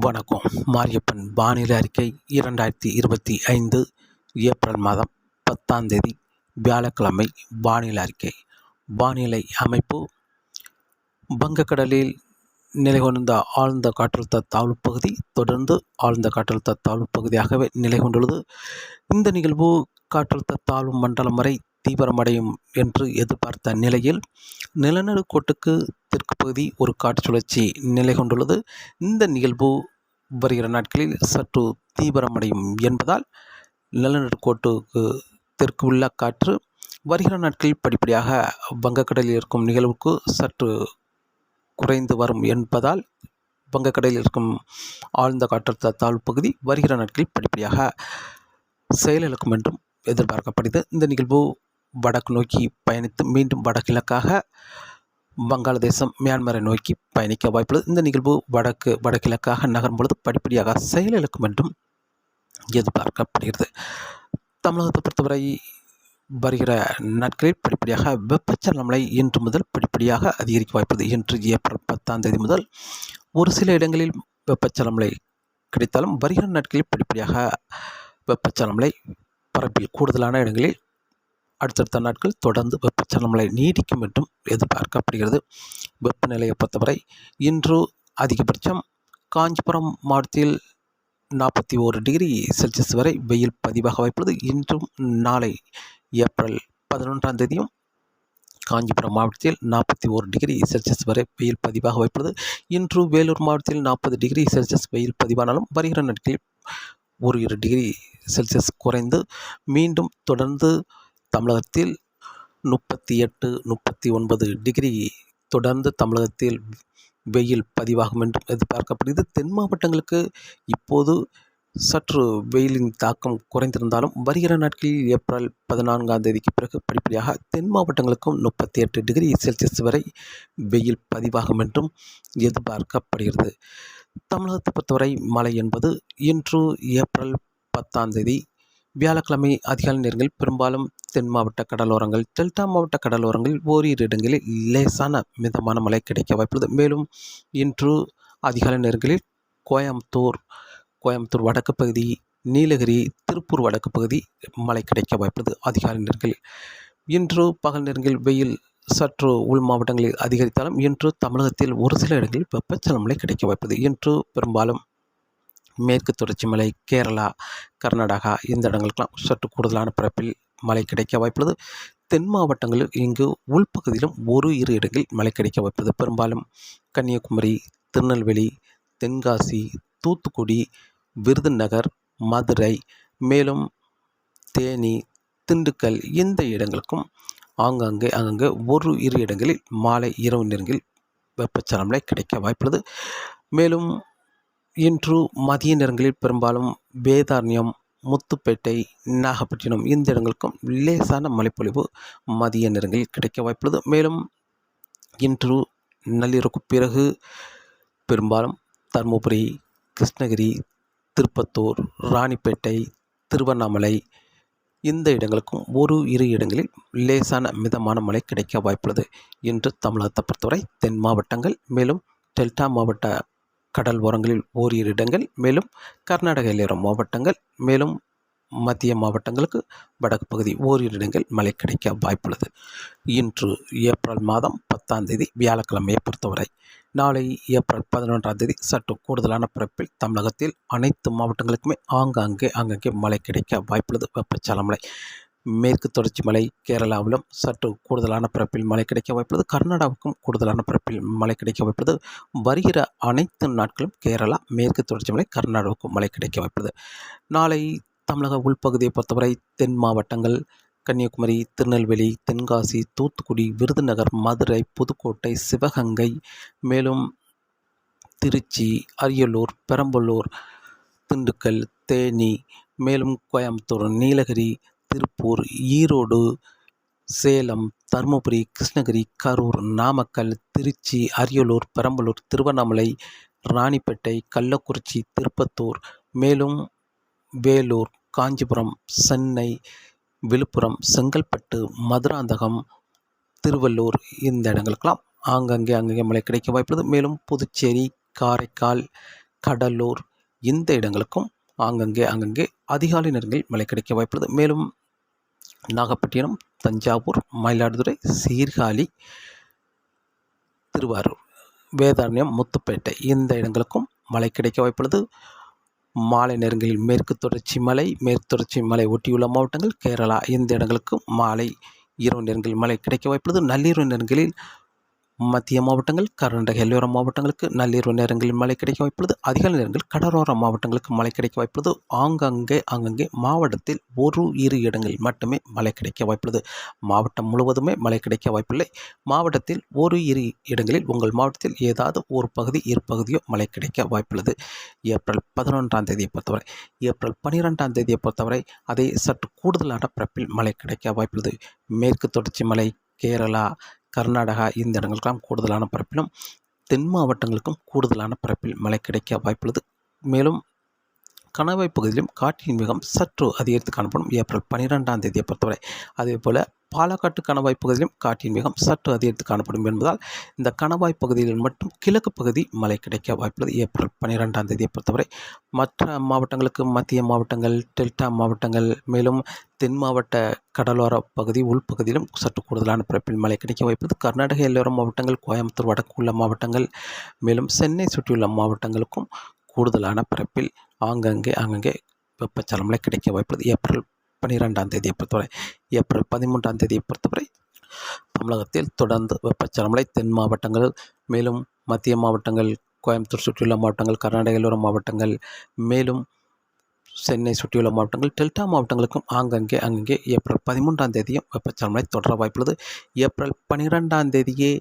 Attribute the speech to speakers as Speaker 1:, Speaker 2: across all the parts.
Speaker 1: வணக்கம். மாரியப்பன் வானிலை அறிக்கை இரண்டாயிரத்தி இருபத்தி ஐந்து ஏப்ரல் மாதம் பத்தாம் தேதி வியாழக்கிழமை வானிலை அறிக்கை. வானிலை அமைப்பு. வங்கக்கடலில் நிலை கொண்ட ஆழ்ந்த காற்றழுத்த தாழ்வு பகுதி தொடர்ந்து ஆழ்ந்த காற்றழுத்த தாழ்வு பகுதியாகவே நிலை கொண்டுள்ளது. இந்த நிகழ்வு காற்றழுத்த தாழ்வு மண்டலம் வரை தீவிரமடையும் என்று எதிர்பார்த்த நிலையில் நிலநடுக்கோட்டுக்கு தெற்கு பகுதி ஒரு காற்று சுழற்சி நிலை கொண்டுள்ளது. இந்த நிகழ்வு வருகிற நாட்களில் சற்று தீவிரமடையும் என்பதால் நிலநடுக்கோட்டுக்கு தெற்கு உள்ள காற்று வருகிற நாட்களில் படிப்படியாக வங்கக்கடலில் இருக்கும் நிகழ்வுக்கு சற்று குறைந்து வரும் என்பதால் வங்கக்கடலில் இருக்கும் ஆழ்ந்த காற்றழுத்த தாழ்வு பகுதி வருகிற நாட்களில் படிப்படியாக செயலிழக்கும் என்றும் எதிர்பார்க்கப்படுகிறது இந்த நிகழ்வு வடக்கு நோக்கி பயணித்து மீண்டும் வடகிழக்காக வங்காளதேசம் மியான்மரை நோக்கி பயணிக்க வாய்ப்புள்ளது. இந்த நிகழ்வு வடக்கு வடகிழக்காக நகரும் பொழுது படிப்படியாக செயலிழக்கும் என்றும் எதிர்பார்க்கப்படுகிறது. தமிழகத்தை பொறுத்தவரை வருகிற நாட்களில் படிப்படியாக வெப்பச்சலனமழை இன்று முதல் படிப்படியாக அதிகரிக்க வாய்ப்புள்ளது. இன்று ஏப்ரல் பத்தாம் தேதி முதல் ஒரு சில இடங்களில் வெப்பச்சலனமழை கிடைத்தாலும் வருகிற நாட்களில் படிப்படியாக வெப்பச்சலனமழை பரப்பில். கூடுதலான இடங்களில் அடுத்தடுத்த நாட்கள் தொடர்ந்து வெப்பச்சலமலை நீடிக்கும் என்றும் எதிர்பார்க்கப்படுகிறது. வெப்பநிலையை பொறுத்தவரை இன்று அதிகபட்சம் காஞ்சிபுரம் மாவட்டத்தில் நாற்பத்தி ஓரு டிகிரி செல்சியஸ் வரை வெயில் பதிவாக வாய்ப்புள்ளது. இன்றும் நாளை ஏப்ரல் பதினொன்றாம் தேதியும் காஞ்சிபுரம் மாவட்டத்தில் நாற்பத்தி ஓரு டிகிரி செல்சியஸ் வரை வெயில் பதிவாக வாய்ப்புள்ளது. இன்று வேலூர் மாவட்டத்தில் நாற்பது டிகிரி செல்சியஸ் வெயில் பதிவானாலும் வருகிற நாட்களில் ஒரு இரு டிகிரி செல்சியஸ் குறைந்து மீண்டும் தொடர்ந்து தமிழகத்தில் முப்பத்தி எட்டு முப்பத்தி ஒன்பது டிகிரி தொடர்ந்து தமிழகத்தில் வெயில் பதிவாகும் என்றும் எதிர்பார்க்கப்படுகிறது. தென் மாவட்டங்களுக்கு இப்போது சற்று வெயிலின் தாக்கம் குறைந்திருந்தாலும் வருகிற நாட்களில் ஏப்ரல் பதினான்காம் தேதிக்கு பிறகு படிப்படியாக தென் மாவட்டங்களுக்கும் முப்பத்தி எட்டு டிகிரி செல்சியஸ் வரை வெயில் பதிவாகும் என்றும் எதிர்பார்க்கப்படுகிறது. தமிழகத்தை பொறுத்தவரை மழை என்பது இன்று ஏப்ரல் பத்தாம் தேதி வியாழக்கிழமை அதிகாலை நேரங்களில் பெரும்பாலும் தென் மாவட்ட கடலோரங்கள் டெல்டா மாவட்ட கடலோரங்களில் ஓரிரு இடங்களில் லேசான மிதமான மழை கிடைக்க வாய்ப்புள்ளது. மேலும் இன்று அதிகாலை நேரங்களில் கோயம்புத்தூர் கோயம்புத்தூர் வடக்கு பகுதி நீலகிரி திருப்பூர் வடக்கு பகுதி மழை கிடைக்க வாய்ப்புள்ளது அதிகாலை நேரங்களில். இன்று பகல் நேரங்களில் வெயில் சற்று உள் மாவட்டங்களில் அதிகரித்தாலும் இன்று தமிழகத்தில் ஒரு சில இடங்களில் வெப்பச்சலன கிடைக்க வாய்ப்புள்ளது. இன்று பெரும்பாலும் மேற்கு தொடர்ச்சி மலை கேரளா கர்நாடகா இந்த இடங்களுக்கெல்லாம் சற்று கூடுதலான பரப்பில் மழை கிடைக்க வாய்ப்புள்ளது. தென் மாவட்டங்களில் இங்கு உள்பகுதியிலும் ஒரு இரு இடங்களில் மழை கிடைக்க வாய்ப்புள்ளது. பெரும்பாலும் கன்னியாகுமரி திருநெல்வேலி தென்காசி தூத்துக்குடி விருதுநகர் மதுரை மேலும் தேனி திண்டுக்கல் இந்த இடங்களுக்கும் ஆங்காங்கே அங்கங்கே ஒரு இரு இடங்களில் மாலை இரவு நேரங்களில் வெப்பச்சலமலை கிடைக்க வாய்ப்புள்ளது. மேலும் இன்று மதிய நேரங்களில் பெரும்பாலும் வேதாரண்யம் முத்துப்பேட்டை நாகப்பட்டினம் இந்த இடங்களுக்கும் லேசான மழைப்பொழிவு மதிய நேரங்களில் கிடைக்க வாய்ப்புள்ளது. மேலும் இன்று நள்ளிரவுக்கு பிறகு பெரும்பாலும் தருமபுரி கிருஷ்ணகிரி திருப்பத்தூர் ராணிப்பேட்டை திருவண்ணாமலை இந்த இடங்களுக்கும் ஒரு இரு இடங்களில் லேசான மிதமான மழை கிடைக்க வாய்ப்புள்ளது. இன்று தமிழகத்தை பொறுத்தவரை தென் மாவட்டங்கள் மேலும் டெல்டா மாவட்ட கடல் ஓரங்களில் ஓரிரு இடங்கள் மேலும் கர்நாடக எல்லையோர மாவட்டங்கள் மேலும் மத்திய மாவட்டங்களுக்கு வடக்கு பகுதி ஓரிரு இடங்கள் மழை கிடைக்க வாய்ப்புள்ளது. இன்று ஏப்ரல் மாதம் பத்தாம் தேதி வியாழக்கிழமையை பொறுத்தவரை நாளை ஏப்ரல் பதினொன்றாம் தேதி சற்று கூடுதலான பிறப்பில் தமிழகத்தில் அனைத்து மாவட்டங்களுக்குமே ஆங்காங்கே அங்கங்கே மழை கிடைக்க வாய்ப்புள்ளது. வெப்பச்சலமலை மேற்கு தொடர்ச்சி மலை கேரளாவிலும் சற்று கூடுதலான பரப்பில் மழை கிடைக்க வாய்ப்புள்ளது. கர்நாடகாவுக்கும் கூடுதலான பரப்பில் மழை கிடைக்க வாய்ப்புள்ளது. வருகிற அனைத்து நாட்களும் கேரளா மேற்கு தொடர்ச்சி மலை கர்நாடகாவுக்கும் மழை கிடைக்க வாய்ப்புள்ளது. நாளை தமிழக உள்பகுதியை பொறுத்தவரை தென் மாவட்டங்கள் கன்னியாகுமரி திருநெல்வேலி தென்காசி தூத்துக்குடி விருதுநகர் மதுரை புதுக்கோட்டை சிவகங்கை மேலும் திருச்சி அரியலூர் பெரம்பலூர் திண்டுக்கல் தேனி மேலும் கோயம்புத்தூர் நீலகிரி திருப்பூர் ஈரோடு சேலம் தருமபுரி கிருஷ்ணகிரி கரூர் நாமக்கல் திருச்சி அரியலூர் பெரம்பலூர் திருவண்ணாமலை ராணிப்பேட்டை கள்ளக்குறிச்சி திருப்பத்தூர் மேலும் வேலூர் காஞ்சிபுரம் சென்னை விழுப்புரம் செங்கல்பட்டு மதுராந்தகம் திருவள்ளூர் இந்த இடங்களுக்கெல்லாம் ஆங்கங்கே அங்கங்கே மழை கிடைக்க வாய்ப்புள்ளது. மேலும் புதுச்சேரி காரைக்கால் கடலூர் இந்த இடங்களுக்கும் ஆங்கங்கே அங்கங்கே அதிகாலை நேரங்களில் மழை கிடைக்க வாய்ப்புள்ளது. மேலும் நாகப்பட்டினம் தஞ்சாவூர் மயிலாடுதுறை சீர்காழி திருவாரூர் வேதாரண்யம் முத்துப்பேட்டை. இந்த இடங்களுக்கும் மழை கிடைக்க வாய்ப்புள்ளது. மாலை நேரங்களில் மேற்கு தொடர்ச்சி மலை மேற்கு தொடர்ச்சி மலை ஒட்டியுள்ள மாவட்டங்கள் கேரளா. இந்த இடங்களுக்கு மாலை இரவு நேரங்களில் மழை கிடைக்க வாய்ப்புள்ளது. நள்ளிரவு நேரங்களில் மத்திய மாவட்டங்கள் கர்நாடக எல்லையோர மாவட்டங்களுக்கு நள்ளிரவு நேரங்களில் மழை கிடைக்க வாய்ப்புள்ளது. அதிகாலை நேரங்களில் கடலோர மாவட்டங்களுக்கு மழை கிடைக்க வாய்ப்புள்ளது. ஆங்கங்கே அங்கங்கே மாவட்டத்தில் ஒரு இரு இடங்களில் மட்டுமே மழை கிடைக்க வாய்ப்புள்ளது. மாவட்டம் முழுவதுமே மழை கிடைக்க வாய்ப்பில்லை. மாவட்டத்தில் ஒரு இரு இடங்களில் உங்கள் மாவட்டத்தில் ஏதாவது ஒரு பகுதி இரு பகுதியோ மழை கிடைக்க வாய்ப்புள்ளது. ஏப்ரல் பதினொன்றாம் தேதியை பொறுத்தவரை ஏப்ரல் பனிரெண்டாம் தேதியை பொறுத்தவரை அதை சற்று கூடுதலான பிறப்பில் மழை கிடைக்க வாய்ப்புள்ளது. மேற்கு தொடர்ச்சி மலை கேரளா கர்நாடகா இந்த இடங்களுக்கெல்லாம் கூடுதலான பரப்பிலும் தென் மாவட்டங்களுக்கும் கூடுதலான பரப்பில் மழை கிடைக்க வாய்ப்புள்ளது. மேலும் கணவாய் பகுதியிலும் காற்றின் வேகம் சற்று அதிகரித்து காணப்படும் ஏப்ரல் பன்னிரெண்டாம் தேதியை பொறுத்தவரை. அதே போல் பாலக்காட்டு கணவாய் பகுதியிலும் காற்றின் வேகம் சற்று அதிகரித்து காணப்படும் என்பதால் இந்த கணவாய் பகுதியில் மட்டும் கிழக்கு பகுதி மழை கிடைக்க வாய்ப்புள்ளது. ஏப்ரல் பன்னிரெண்டாம் தேதியை பொறுத்தவரை மற்ற மாவட்டங்களுக்கு மத்திய மாவட்டங்கள் டெல்டா மாவட்டங்கள் மேலும் தென் மாவட்ட கடலோர பகுதி உள்பகுதியிலும் சற்று கூடுதலான பிறப்பில் மழை கிடைக்க வாய்ப்புள்ளது. கர்நாடக எல்லோர மாவட்டங்கள் கோயம்புத்தூர் வடக்கு உள்ள மாவட்டங்கள் மேலும் சென்னை சுற்றியுள்ள மாவட்டங்களுக்கும் கூடுதலான பிறப்பில் ஆங்கங்கே ஆங்கங்கே வெப்பச்சலமலை கிடைக்க வாய்ப்புள்ளது. ஏப்ரல் பன்னிரெண்டாம் தேதியை பொறுத்தவரை ஏப்ரல் பதிமூன்றாம் தேதியை பொறுத்தவரை தமிழகத்தில் தொடர்ந்து வெப்பச்சலமலை தென் மாவட்டங்கள் மேலும் மத்திய மாவட்டங்கள் கோயம்புத்தூர் சுற்றியுள்ள மாவட்டங்கள் கர்நாடக மாவட்டங்கள் மேலும் சென்னை சுற்றியுள்ள மாவட்டங்கள் டெல்டா மாவட்டங்களுக்கும் ஆங்கங்கே அங்கங்கே ஏப்ரல் பதிமூன்றாம் தேதியும் வெப்பச்சலமலை தொடர வாய்ப்புள்ளது. ஏப்ரல் பன்னிரெண்டாம் தேதியே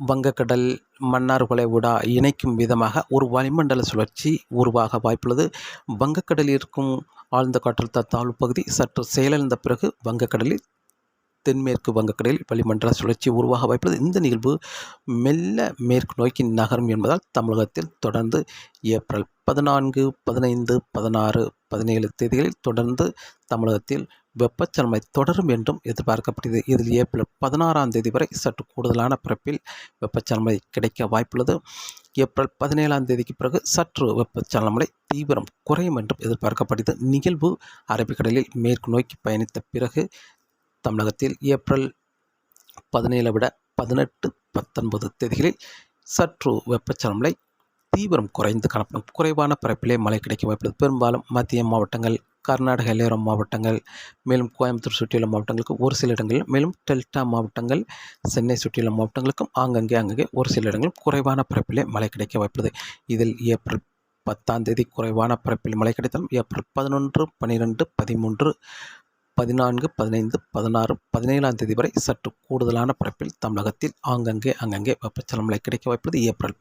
Speaker 1: வங்கக்கடல் மன்னார் வளைகுடா இணைக்கும் விதமாக ஒரு வளிமண்டல சுழற்சி உருவாக வாய்ப்புள்ளது. வங்கக்கடலில் இருக்கும் ஆழ்ந்த காற்றழுத்த தாழ்வு பகுதி சற்று செயலிழந்த பிறகு வங்கக்கடலில் தென்மேற்கு வங்கக்கடலில் வளிமண்டல சுழற்சி உருவாக வாய்ப்புள்ளது. இந்த நிகழ்வு மெல்ல மேற்கு நோக்கி நகரும் என்பதால் தமிழகத்தில் தொடர்ந்து ஏப்ரல் பதினான்கு பதினைந்து பதினாறு பதினேழு தேதிகளில் தொடர்ந்து தமிழகத்தில் வெப்பச்சலமை தொடரும் என்றும் எதிர்பார்க்கப்படுகிறது. இதில் ஏப்ரல் பதினாறாம் தேதி வரை சற்று கூடுதலான பிறப்பில் வெப்பச்சலமை கிடைக்க வாய்ப்புள்ளது. ஏப்ரல் பதினேழாம் தேதிக்கு பிறகு சற்று வெப்பச்சலமலை தீவிரம் குறையும் என்றும் எதிர்பார்க்கப்படுகிறது. நிகழ்வு அரபிக்கடலில் மேற்கு நோக்கி பயணித்த பிறகு தமிழகத்தில் ஏப்ரல் பதினேழை விட பதினெட்டு பத்தொன்பது தேதிகளில் சற்று வெப்பச்சலமலை தீவிரம் குறைந்து காணப்படும் குறைவான பரப்பிலே மழை கிடைக்க வாய்ப்புள்ளது. பெரும்பாலும் மத்திய மாவட்டங்கள் கர்நாடக எல்லையோர மாவட்டங்கள் மேலும் கோயம்புத்தூர் சுற்றியுள்ள மாவட்டங்களுக்கு ஒரு சில இடங்களில் மேலும் டெல்டா மாவட்டங்கள் சென்னை சுற்றியுள்ள மாவட்டங்களுக்கும் ஆங்கங்கே அங்கங்கே ஒரு சில இடங்களும் குறைவான பரப்பிலே மழை கிடைக்க வாய்ப்புள்ளது. இதில் ஏப்ரல் பத்தாம் தேதி குறைவான பரப்பில் மழை கிடைத்தாலும் ஏப்ரல் பதினொன்று பன்னிரெண்டு பதிமூன்று பதினான்கு பதினைந்து பதினாறு பதினேழாம் தேதி வரை சற்று கூடுதலான பரப்பில் தமிழகத்தில் ஆங்கங்கே அங்கங்கே வெப்பச்சல மழை கிடைக்க வாய்ப்புள்ளது. ஏப்ரல்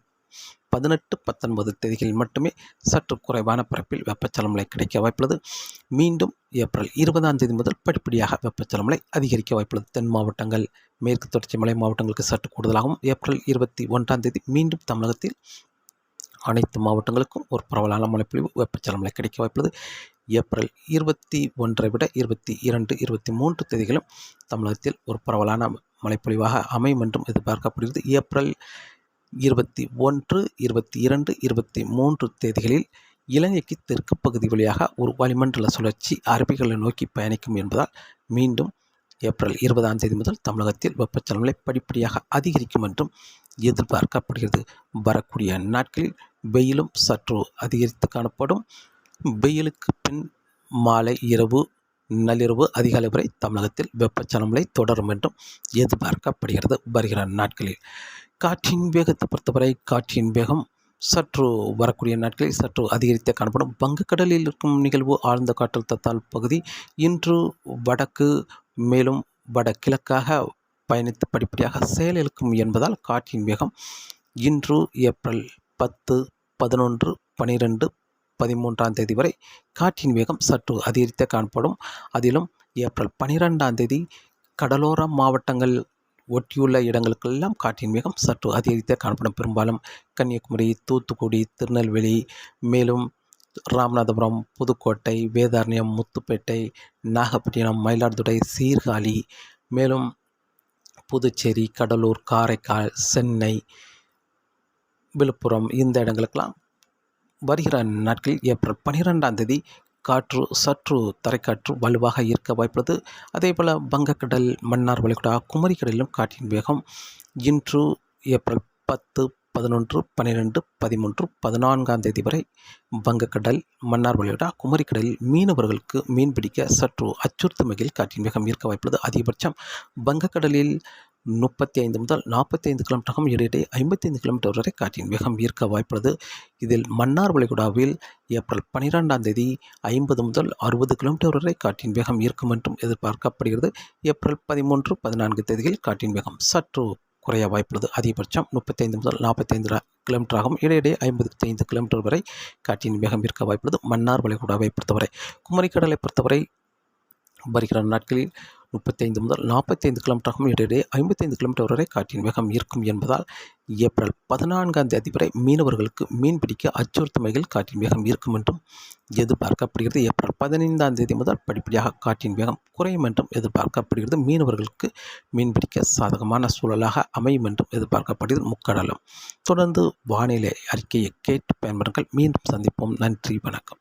Speaker 1: பதினெட்டு பத்தொன்பது தேதிகளில் மட்டுமே சற்று குறைவான பரப்பில் வெப்பச்சலமலை கிடைக்க வாய்ப்புள்ளது. மீண்டும் ஏப்ரல் இருபதாம் தேதி முதல் படிப்படியாக வெப்பச்சலமலை அதிகரிக்க வாய்ப்புள்ளது. தென் மாவட்டங்கள் மேற்கு தொடர்ச்சி மலை மாவட்டங்களுக்கு சற்று கூடுதலாகவும் ஏப்ரல் இருபத்தி ஒன்றாம் தேதி மீண்டும் தமிழகத்தில் அனைத்து மாவட்டங்களுக்கும் ஒரு பரவலான மழைப்பொழிவு வெப்பச்சலமலை கிடைக்க வாய்ப்புள்ளது. ஏப்ரல் இருபத்தி ஒன்றை விட இருபத்தி இரண்டு இருபத்தி மூன்று தேதிகளும் தமிழகத்தில் ஒரு பரவலான மழைப்பொழிவாக அமையும் என்றும் எதிர்பார்க்கப்படுகிறது. ஏப்ரல் இருபத்தி ஒன்று இருபத்தி இரண்டு இருபத்தி மூன்று தேதிகளில் இலங்கைக்கு தெற்கு பகுதி வழியாக ஒரு வளிமண்டல சுழற்சி அரபிகளை நோக்கி பயணிக்கும் என்பதால் மீண்டும் ஏப்ரல் இருபதாம் தேதி முதல் தமிழகத்தில் வெப்பச்சலநிலை படிப்படியாக அதிகரிக்கும் என்றும் எதிர்பார்க்கப்படுகிறது. வரக்கூடிய நாட்களில் வெயிலும் சற்று அதிகரித்து காணப்படும். வெயிலுக்கு பின் மாலை இரவு நள்ளிரவு அதிகாலை வரை தமிழகத்தில் வெப்பச்சலநிலை தொடரும் என்றும் எதிர்பார்க்கப்படுகிறது. வருகிற நாட்களில் காற்றின் வேகத்தை பொறுத்தவரை காற்றின் வேகம் சற்று வரக்கூடிய நாட்களில் சற்று அதிகரித்தே காணப்படும். வங்கக்கடலில் இருக்கும் நிகழ்வு ஆழ்ந்த காற்றழுத்த தத்தால் பகுதி இன்று வடக்கு மேலும் வடகிழக்காக பயணித்து படிப்படியாக செயலிழக்கும் என்பதால் காற்றின் வேகம் இன்று ஏப்ரல் பத்து பதினொன்று பனிரெண்டு பதிமூன்றாம் தேதி வரை காற்றின் வேகம் சற்று அதிகரித்தே காணப்படும். அதிலும் ஏப்ரல் பனிரெண்டாம் தேதி கடலோர மாவட்டங்கள் ஒட்டியுள்ள இடங்களுக்கெல்லாம் காற்றின் வேகம் சற்று அதிகரித்தே காணப்படும். பெரும்பாலும் கன்னியாகுமரி தூத்துக்குடி திருநெல்வேலி மேலும் ராமநாதபுரம் புதுக்கோட்டை வேதாரண்யம் முத்துப்பேட்டை நாகப்பட்டினம் மயிலாடுதுறை சீர்காழி மேலும் புதுச்சேரி கடலூர் காரைக்கால் சென்னை விழுப்புரம் இந்த இடங்களுக்கெல்லாம் வருகிற நாட்களில் ஏப்ரல் பன்னிரெண்டாம் தேதி காற்று சற்று தரைக்காற்று வலுவாக இருக்க வாய்ப்புள்ளது. அதேபோல் வங்கக்கடல் மன்னார் வளைகுடா குமரிக்கடலிலும் காற்றின் வேகம் இன்று ஏப்ரல் பத்து பதினொன்று பன்னிரெண்டு பதிமூன்று பதினான்காம் தேதி வரை வங்கக்கடல் மன்னார் வளைகுடா குமரிக்கடலில் மீனவர்களுக்கு மீன்பிடிக்க சற்று அச்சுறுத்தும் வகையில் காற்றின் வேகம் இருக்க வாய்ப்புள்ளது. அதிகபட்சம் வங்கக்கடலில் முப்பத்தி ஐந்து முதல் நாற்பத்தி ஐந்து கிலோமீட்டரும் இடையிடையே ஐம்பத்தி ஐந்து கிலோமீட்டர் வரை காற்றின் வேகம் ஈர்க்க வாய்ப்புள்ளது. இதில் மன்னார் வளைகுடாவில் ஏப்ரல் பன்னிரெண்டாம் தேதி ஐம்பது முதல் அறுபது கிலோமீட்டர் வரை காற்றின் வேகம் இருக்கும் என்றும் எதிர்பார்க்கப்படுகிறது. ஏப்ரல் பதிமூன்று பதினான்கு தேதியில் காற்றின் வேகம் சற்று குறைய வாய்ப்புள்ளது. அதிகபட்சம் முப்பத்தைந்து முதல் நாற்பத்தைந்து கிலோமீட்டராகவும் இடையிடையே ஐம்பத்தி ஐந்து கிலோமீட்டர் வரை காற்றின் வேகம் இருக்க வாய்ப்புள்ளது. மன்னார் வளைகுடாவை பொறுத்தவரை குமரிக்கடலை பொறுத்தவரை வருகிற நாட்களில் முப்பத்தைந்து முதல் நாற்பத்தைந்து கிலோமீட்டராகவும் இடையிடையே ஐம்பத்தைந்து கிலோமீட்டர் வரை காற்றின் வேகம் இருக்கும் என்பதால் ஏப்ரல் பதினான்காம் தேதி வரை மீனவர்களுக்கு மீன்பிடிக்க அச்சுறுத்தும் வகையில் காற்றின் வேகம் இருக்கும் என்றும் எதிர்பார்க்கப்படுகிறது. ஏப்ரல் பதினைந்தாம் தேதி முதல் படிப்படியாக காற்றின் வேகம் குறையும் என்றும் எதிர்பார்க்கப்படுகிறது. மீனவர்களுக்கு மீன்பிடிக்க சாதகமான சூழலாக அமையும் என்றும் எதிர்பார்க்கப்படுகிறது. முக்கடலும். தொடர்ந்து வானிலை அறிக்கையை கேட்டு பயன்படுங்கள் மீண்டும் சந்திப்போம். நன்றி. வணக்கம்.